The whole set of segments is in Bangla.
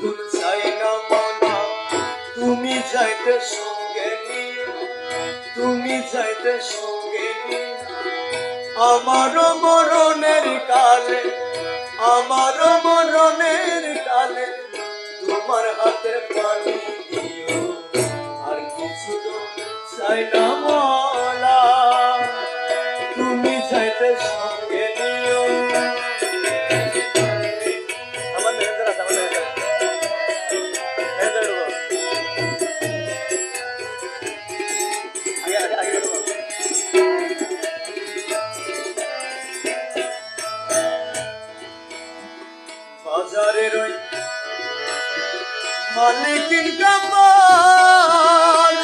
চাই না মানা তুমি যাইতে সঙ্গে নিয়ে তুমি যাইতে সঙ্গে নিয়ে আমার মরণের কালে আমার মরণের কালে তোমার হাতে পানি দিও। আর কিছু তো চাই না মালা তুমি চাইতে সঙ্গে মালিকিন কামাল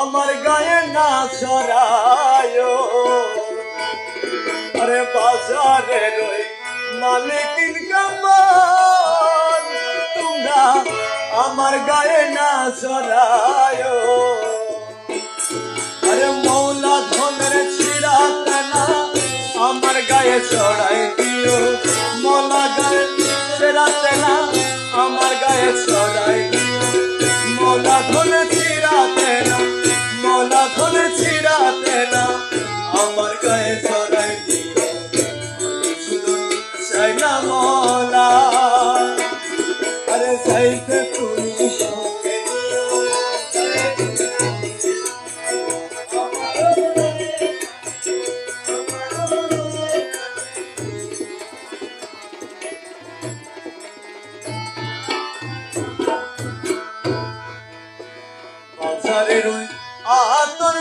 আমার গায়ে না ছড়ায়। আরে বাজারের ওই মালিকিন কামাল তোমরা আমার গায়ে না ছড়ায়। আরে মৌলা ধনের ছিড়াতে না আমার গায়ে চড়াই দিও। মৌলা গায়ে ছিড়াতে না আমার গায়ে ছড়াই মৌলা ধনে ছিড়াতে না, মৌলা ধনে ছিড়াতে না, আমার গায়ে ছড়াই শুধু চাই না বাজারের ওই আতর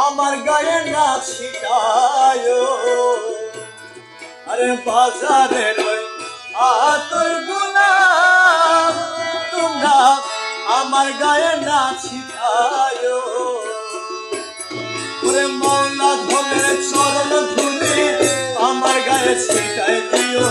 আমার গায়ে না ছিটায় আরে বাজারের ওই আতর গোলাপ, তোমরা আমার গায়ে না ছিটায় ওরে মৌলা ধনের চরণ ধুলি আমার গায়ে ছিটাই দিও।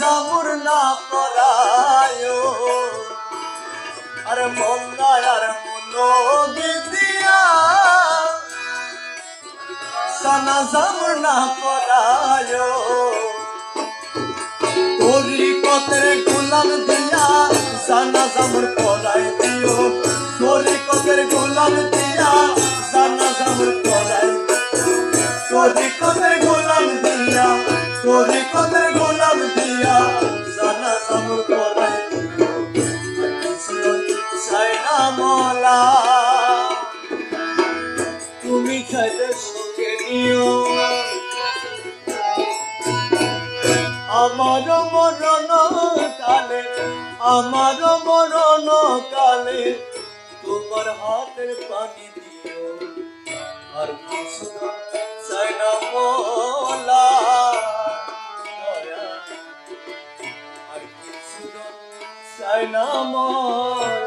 জানাজা মুরনা করায় আর মোল্লা আর মুলো বিদিয়া জানাজা মুরনা করায় তোরি কতের গোলাম দিয়া জানাজা মুর করাই দিও। তোরি কতের গোলাম দিয়া জানাজা মুর করাই তোরি কতের গোলাম দিয়া তোরি মলা। তুমি খাইতে সঙ্গে নিও। আমার মরণ কালে, আমার মরণ কালে তোমার হাতের পানি দিও। আর কিছু না মোলা। আর কিছু না মোলা।